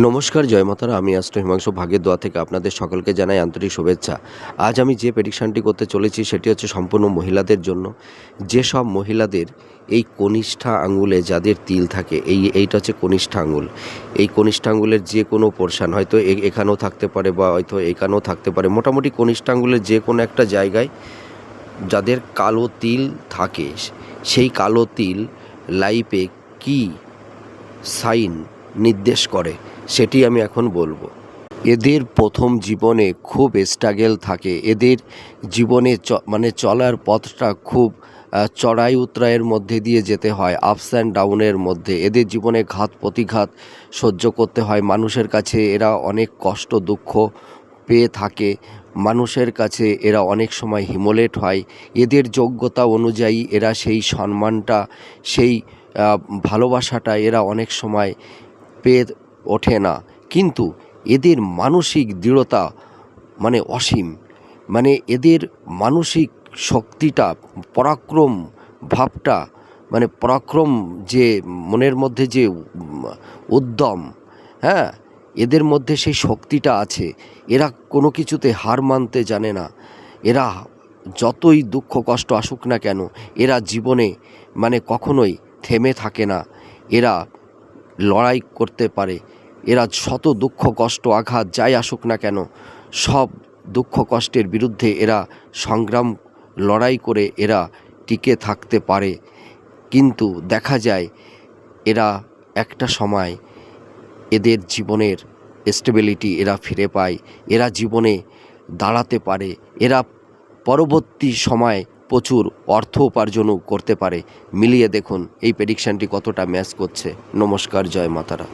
নমস্কার, জয় মাতারা। আমি অ্যাস্ট্রো হিমাংশু ভাগ্যের দোয়া থেকে আপনাদের সকলকে জানাই আন্তরিক শুভেচ্ছা। আজ আমি যে প্রেডিকশানটি করতে চলেছি, সেটি হচ্ছে সম্পূর্ণ মহিলাদের জন্য। যেসব মহিলাদের এই কনিষ্ঠা আঙ্গুলে যাদের তিল থাকে, এই, এইটা হচ্ছে কনিষ্ঠা আঙ্গুল এই কনিষ্ঠা আঙ্গুলের যে কোনো পোর্শান হয়তো এখানেও থাকতে পারে বা হয়তো এখানেও থাকতে পারে। মোটামুটি কনিষ্ঠা আঙ্গুলের যে কোনো একটা জায়গায় যাদের কালো তিল থাকে, সেই কালো তিল লাইফে কি সাইন নির্দেশ করে, সেটি আমি এখন বলব। এদের প্রথম জীবনে খুব স্ট্রাগেল থাকে। এদের জীবনে মানে চলার পথটা খুব চড়াই উতরাইয়ের মধ্যে দিয়ে যেতে হয় আপস অ্যান্ড ডাউনের মধ্যে। এদের জীবনে ঘাত প্রতিঘাত সহ্য করতে হয়। মানুষের কাছে এরা অনেক কষ্ট, দুঃখ পেয়ে থাকে। মানুষের কাছে এরা অনেক সময় হিমোলেট হয়। এদের যোগ্যতা অনুযায়ী এরা সেই সম্মানটা, সেই ভালোবাসাটা এরা অনেক সময় পেয়ে ওঠে না। কিন্তু এদের মানসিক দৃঢ়তা মানে অসীম। মানে এদের মানসিক শক্তিটা, পরাক্রম ভাবটা মানে পরাক্রম যে মনের মধ্যে যে উদ্যম হ্যাঁ এদের মধ্যে সেই শক্তিটা আছে। এরা কোনো কিছুতে হার মানতে জানে না। এরা যতই দুঃখ, কষ্ট আসুক না কেন, এরা জীবনে মানে কখনোই থেমে থাকে না। এরা লড়াই করতে পারে। এরা শত দুঃখ, কষ্ট, আঘাত যাই আসুক না কেন, সব দুঃখ, কষ্টের বিরুদ্ধে এরা সংগ্রাম, লড়াই করে এরা টিকে থাকতে পারে। কিন্তু দেখা যায়, এরা একটা সময় এদের জীবনের স্টেবিলিটি এরা ফিরে পায়। এরা জীবনে দাঁড়াতে পারে। এরা পরবর্তী সময় প্রচুর অর্থ উপার্জনও করতে পারে। মিলিয়ে দেখুন, এই প্রেডিকশানটি কতটা ম্যাচ করছে। নমস্কার, জয় মাতারা।